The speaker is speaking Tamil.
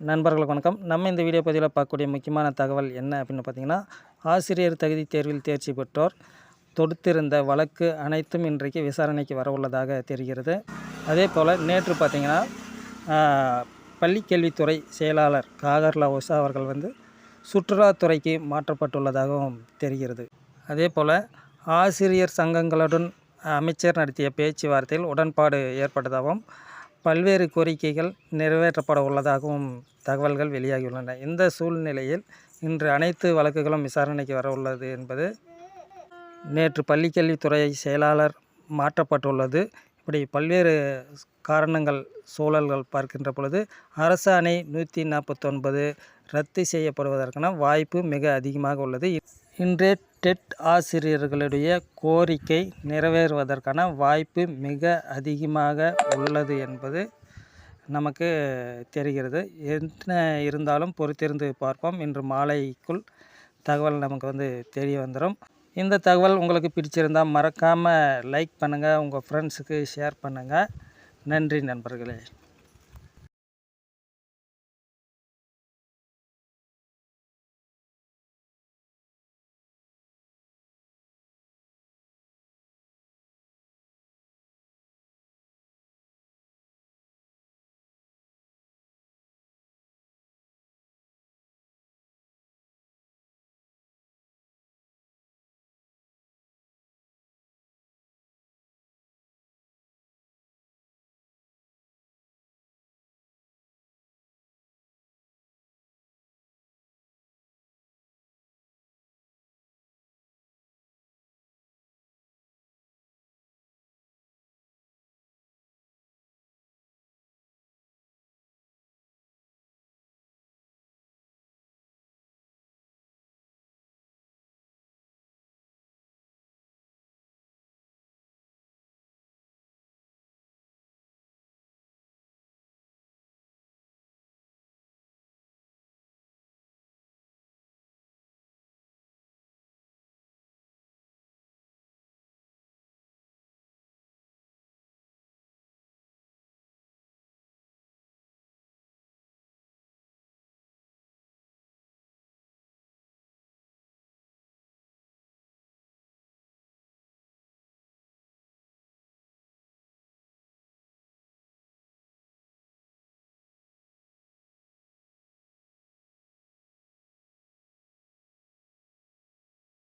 நண்பர்களுக்கு வணக்கம். நம்ம இந்த வீடியோ பதிவில் பார்க்கக்கூடிய முக்கியமான தகவல் என்ன அப்படின்னு பார்த்தீங்கன்னா ஆசிரியர் தகுதி தேர்வில் தேர்ச்சி பெற்றோர் தொடுத்திருந்த வழக்கு அனைத்தும் இன்றைக்கு விசாரணைக்கு வரவுள்ளதாக தெரிகிறது. அதே போல் நேற்று பார்த்தீங்கன்னா பள்ளிக்கல்வித்துறை செயலாளர் காகர்லா உஷா அவர்கள் வந்து சுற்றுலாத்துறைக்கு மாற்றப்பட்டுள்ளதாகவும் தெரிகிறது. அதே போல் ஆசிரியர் சங்கங்களுடன் அமைச்சர் நடத்திய பேச்சுவார்த்தையில் உடன்பாடு ஏற்பட்டதாகவும் பல்வேறு கோரிக்கைகள் நிறைவேற்றப்பட உள்ளதாகவும் தகவல்கள் வெளியாகியுள்ளன. இந்த சூழ்நிலையில் இன்று அனைத்து வழக்குகளும் விசாரணைக்கு வர உள்ளது என்பது நேற்று பள்ளிக்கல்வித்துறை செயலாளர் மாற்றப்பட்டுள்ளது. இப்படி பல்வேறு காரணங்கள் சூழல்கள் பார்க்கின்ற பொழுது அரசாணை நூற்றி நாற்பத்தொன்பது ரத்து செய்யப்படுவதற்கான வாய்ப்பு மிக அதிகமாக உள்ளது. இன்றைய டெட் ஆசிரியர்களுடைய கோரிக்கை நிறைவேறுவதற்கான வாய்ப்பு மிக அதிகமாக உள்ளது என்பது நமக்கு தெரிகிறது. என்ன இருந்தாலும் பொறுத்திருந்து பார்ப்போம். இன்று மாலைக்குள் தகவல் நமக்கு வந்து தெரிய வந்துடும் இந்த தகவல் உங்களுக்கு பிடிச்சிருந்தால் மறக்காமல் லைக் பண்ணுங்கள் உங்கள் ஃப்ரெண்ட்ஸுக்கு ஷேர் பண்ணுங்கள் நன்றி நண்பர்களே.